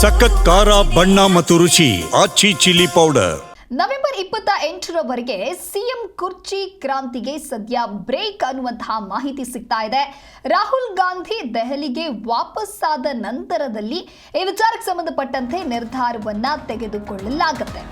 ಸಖತ್ ಖಾರ, ಬಣ್ಣ ಮತ್ತು ರುಚಿ, ಆಚಿ ಚಿಲ್ಲಿ ಪೌಡರ್. ನವೆಂಬರ್ ಇಪ್ಪತ್ತ ಎಂಟರವರೆಗೆ ಸಿಎಂ ಕುರ್ಚಿ ಕ್ರಾಂತಿಗೆ ಸದ್ಯ ಬ್ರೇಕ್ ಅನ್ನುವಂತಹ ಮಾಹಿತಿ ಸಿಗ್ತಾ ಇದೆ. ರಾಹುಲ್ ಗಾಂಧಿ ದೆಹಲಿಗೆ ವಾಪಸ್ಸಾದ ನಂತರದಲ್ಲಿ ಈ ವಿಚಾರಕ್ಕೆ ಸಂಬಂಧಪಟ್ಟಂತೆ ನಿರ್ಧಾರವನ್ನ ತೆಗೆದುಕೊಳ್ಳಲಾಗುತ್ತೆ.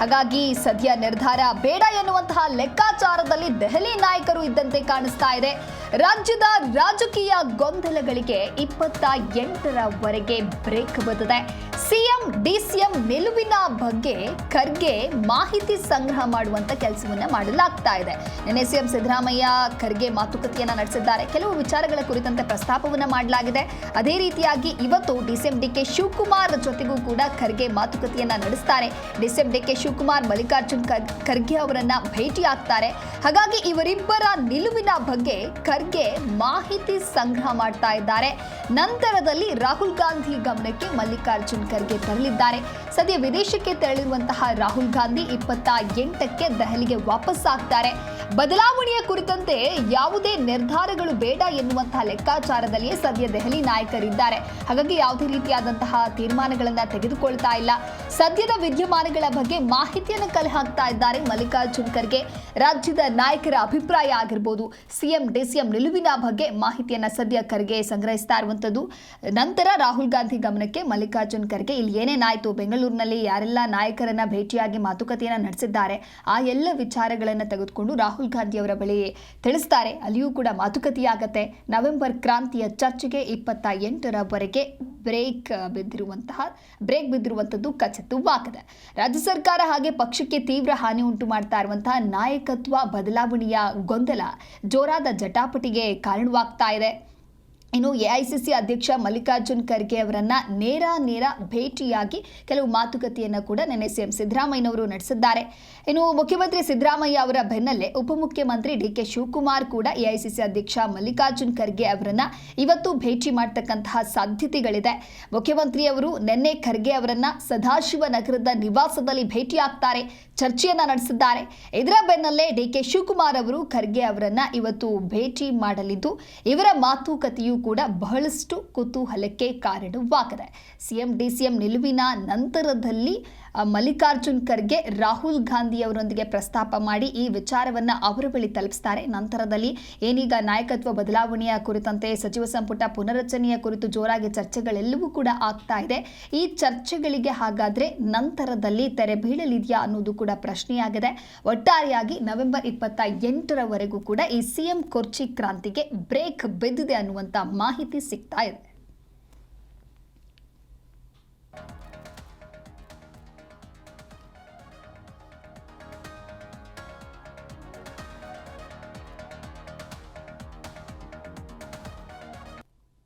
ಹಾಗಾಗಿ ಸದ್ಯ ನಿರ್ಧಾರ ಬೇಡ ಎನ್ನುವಂತಹ ಲೆಕ್ಕಾಚಾರದಲ್ಲಿ ದೆಹಲಿ ನಾಯಕರು ಇದ್ದಂತೆ ಕಾಣಿಸ್ತಾ ಇದೆ. ರಾಜ್ಯದ ರಾಜಕೀಯ ಗೊಂದಲಗಳಿಗೆ ಇಪ್ಪತ್ತ ಎಂಟರವರೆಗೆ ಬ್ರೇಕ್ ಬಂದಿದೆ ಸಿಎಂ, ಡಿಸಿಎಂ ನಿಲುವಿನ ಬಗ್ಗೆ ಖರ್ಗೆ ಮಾಹಿತಿ ಸಂಗ್ರಹ ಮಾಡುವಂತ ಕೆಲಸವನ್ನ ಮಾಡಲಾಗ್ತಾ ಇದೆ. ನಿನ್ನೆ ಸಿಎಂ ಸಿದ್ದರಾಮಯ್ಯ ಖರ್ಗೆ ಮಾತುಕತೆಯನ್ನ ನಡೆಸಿದ್ದಾರೆ. ಕೆಲವು ವಿಚಾರಗಳ ಕುರಿತಂತೆ ಪ್ರಸ್ತಾಪವನ್ನ ಮಾಡಲಾಗಿದೆ. ಅದೇ ರೀತಿಯಾಗಿ ಇವತ್ತು ಡಿಸಿಎಂ ಡಿ ಕೆ ಶಿವಕುಮಾರ್ ಜೊತೆಗೂ ಕೂಡ ಖರ್ಗೆ ಮಾತುಕತೆಯನ್ನ ನಡೆಸ್ತಾರೆ. DCM D K Shivakumar, Mallikarjun Khar- Kharge ಅವರನ್ನ ಭೇಟಿ ಆಗ್ತಾರೆ ಹಾಗಾಗಿ ಇವರಿಬ್ಬರ ನಿಲುವಿನ ಬಗ್ಗೆ ಖರ್ಗೆ ಮಾಹಿತಿ ಸಂಗ್ರಹ ಮಾಡ್ತಾ ಇದ್ದಾರೆ. ನಂತರದಲ್ಲಿ ರಾಹುಲ್ ಗಾಂಧಿ ಗಮನಕ್ಕೆ ಮಲ್ಲಿಕಾರ್ಜುನ್ ಖರ್ಗೆ ತೆರಳಿದ್ದಾರೆ. ಸದ್ಯ ವಿದೇಶಕ್ಕೆ ತೆರಳಿರುವಂತಹ ರಾಹುಲ್ ಗಾಂಧಿ ಇಪ್ಪತ್ತ ಎಂಟಕ್ಕೆ ದೆಹಲಿಗೆ ವಾಪಸ್ ಆಗ್ತಾರೆ ಬದಲಾವಣೆಯ ಕುರಿತಂತೆ ಯಾವುದೇ ನಿರ್ಧಾರಗಳು ಬೇಡ ಎನ್ನುವಂತಹ ಲೆಕ್ಕಾಚಾರದಲ್ಲಿಯೇ ಸದ್ಯ ದೆಹಲಿ ನಾಯಕರಿದ್ದಾರೆ. ಹಾಗಾಗಿ ಯಾವುದೇ ರೀತಿಯಾದಂತಹ ತೀರ್ಮಾನಗಳನ್ನ ತೆಗೆದುಕೊಳ್ತಾ ಇಲ್ಲ. ಸದ್ಯದ ವಿದ್ಯಮಾನಗಳ ಬಗ್ಗೆ ಮಾಹಿತಿಯನ್ನು ಕಲೆ ಹಾಕ್ತಾ ಇದ್ದಾರೆ ಮಲ್ಲಿಕಾರ್ಜುನ್ ಖರ್ಗೆ ರಾಜ್ಯದ ನಾಯಕರ ಅಭಿಪ್ರಾಯ ಆಗಿರ್ಬೋದು, ಸಿಎಂ, ಡಿಸಿಎಂ ನಿಲುವಿನ ಬಗ್ಗೆ ಮಾಹಿತಿಯನ್ನ ಸದ್ಯ ಖರ್ಗೆ ಸಂಗ್ರಹಿಸ್ತಾ ಇರುವಂತದ್ದು ನಂತರ ರಾಹುಲ್ ಗಾಂಧಿ ಗಮನಕ್ಕೆ ಮಲ್ಲಿಕಾರ್ಜುನ್ ಖರ್ಗೆ ಇಲ್ಲಿ ಏನೇನಾಯ್ತು ಬೆಂಗಳೂರಿನಲ್ಲಿ ಯಾರೆಲ್ಲ ನಾಯಕರನ್ನ ಭೇಟಿಯಾಗಿ ಮಾತುಕತೆಯನ್ನ ನಡೆಸಿದ್ದಾರೆ? ಆ ಎಲ್ಲ ವಿಚಾರಗಳನ್ನ ತೆಗೆದುಕೊಂಡು ರಾಹುಲ್ ಗಾಂಧಿ ಅವರ ಬಳಿ ತಿಳಿಸ್ತಾರೆ. ಅಲ್ಲಿಯೂ ಕೂಡ ಮಾತುಕತೆಯಾಗತ್ತೆ. ನವೆಂಬರ್ ಕ್ರಾಂತಿಯ ಚರ್ಚೆಗೆ ಇಪ್ಪತ್ತ ಎಂಟರವರೆಗೆ ಬ್ರೇಕ್ ಬಿದ್ದಿರುವಂತಹ, ಬ್ರೇಕ್ ಬಿದ್ದಿರುವಂಥದ್ದು ಖಚಿತವಾಗಿದೆ ರಾಜ್ಯ ಸರ್ಕಾರ ಹಾಗೆ ಪಕ್ಷಕ್ಕೆ ತೀವ್ರ ಹಾನಿ ಉಂಟು ಮಾಡ್ತಾ ಇರುವಂತಹ ನಾಯಕತ್ವ ಬದಲಾವಣೆಯ ಗೊಂದಲ ಜೋರಾದ ಜಟಾಪಟಿಗೆ ಕಾರಣವಾಗ್ತಾ ಇದೆ. ಇನ್ನು ಎಐಸಿಸಿ ಅಧ್ಯಕ್ಷ ಮಲ್ಲಿಕಾರ್ಜುನ್ ಖರ್ಗೆ ಅವರನ್ನ ನೇರ ನೇರ ಭೇಟಿಯಾಗಿ ಕೆಲವು ಮಾತುಕತೆಯನ್ನು ಕೂಡ ನಿನ್ನೆ ಸಿಎಂ ಸಿದ್ದರಾಮಯ್ಯನವರು ನಡೆಸಿದ್ದಾರೆ. ಇನ್ನು ಮುಖ್ಯಮಂತ್ರಿ ಸಿದ್ದರಾಮಯ್ಯ ಅವರ ಬೆನ್ನಲ್ಲೇ ಉಪಮುಖ್ಯಮಂತ್ರಿ ಡಿ ಕೆ ಶಿವಕುಮಾರ್ ಕೂಡ ಎಐಸಿಸಿ ಅಧ್ಯಕ್ಷ ಮಲ್ಲಿಕಾರ್ಜುನ್ ಖರ್ಗೆ ಅವರನ್ನ ಇವತ್ತು ಭೇಟಿ ಮಾಡತಕ್ಕಂತಹ ಸಾಧ್ಯತೆಗಳಿದೆ. ಮುಖ್ಯಮಂತ್ರಿಯವರು ನಿನ್ನೆ ಖರ್ಗೆ ಅವರನ್ನ ಸದಾಶಿವನಗರದ ನಿವಾಸದಲ್ಲಿ ಭೇಟಿಯಾಗ್ತಾರೆ, ಚರ್ಚೆಯನ್ನ ನಡೆಸಿದ್ದಾರೆ. ಇದರ ಬೆನ್ನಲ್ಲೇ ಡಿ ಕೆ ಶಿವಕುಮಾರ್ ಅವರು ಖರ್ಗೆ ಅವರನ್ನ ಇವತ್ತು ಭೇಟಿ ಮಾಡಲಿದ್ದು, ಇವರ ಮಾತುಕತೆಯೂ ಕೂಡ ಬಹಳಷ್ಟು ಕುತೂಹಲಕ್ಕೆ ಕಾರಣವಾಗಿದೆ. ಸಿಎಂ ಡಿಸಿಎಂ ನಿಲುವಿನ ನಂತರದಲ್ಲಿ ಮಲ್ಲಿಕಾರ್ಜುನ್ ಖರ್ಗೆ ರಾಹುಲ್ ಗಾಂಧಿ ಅವರೊಂದಿಗೆ ಪ್ರಸ್ತಾಪ ಮಾಡಿ ಈ ವಿಚಾರವನ್ನ ಅವರ ಬಳಿ ತಲುಪಿಸ್ತಾರೆ. ನಂತರದಲ್ಲಿ ಏನೀಗ ನಾಯಕತ್ವ ಬದಲಾವಣೆಯ ಕುರಿತಂತೆ ಸಚಿವ ಸಂಪುಟ ಪುನರಚನೆಯ ಕುರಿತು ಜೋರಾಗಿ ಚರ್ಚೆಗಳೆಲ್ಲವೂ ಕೂಡ ಆಗ್ತಾ ಇದೆ. ಈ ಚರ್ಚೆಗಳಿಗೆ ಹಾಗಾದ್ರೆ ನಂತರದಲ್ಲಿ ತೆರೆ ಬೀಳಲಿದೆಯಾ ಅನ್ನೋದು ಕೂಡ ಪ್ರಶ್ನೆಯಾಗಿದೆ. ಒಟ್ಟಾರೆಯಾಗಿ ನವೆಂಬರ್ ಇಪ್ಪತ್ತ ಎಂಟರವರೆಗೂ ಕೂಡ ಈ ಸಿಎಂ ಕುರ್ಚಿ ಕ್ರಾಂತಿಗೆ ಬ್ರೇಕ್ ಬಿದ್ದಿದೆ ಅನ್ನುವಂತ ಮಾಹಿತಿ ಸಿಗ್ತಾ ಇದೆ.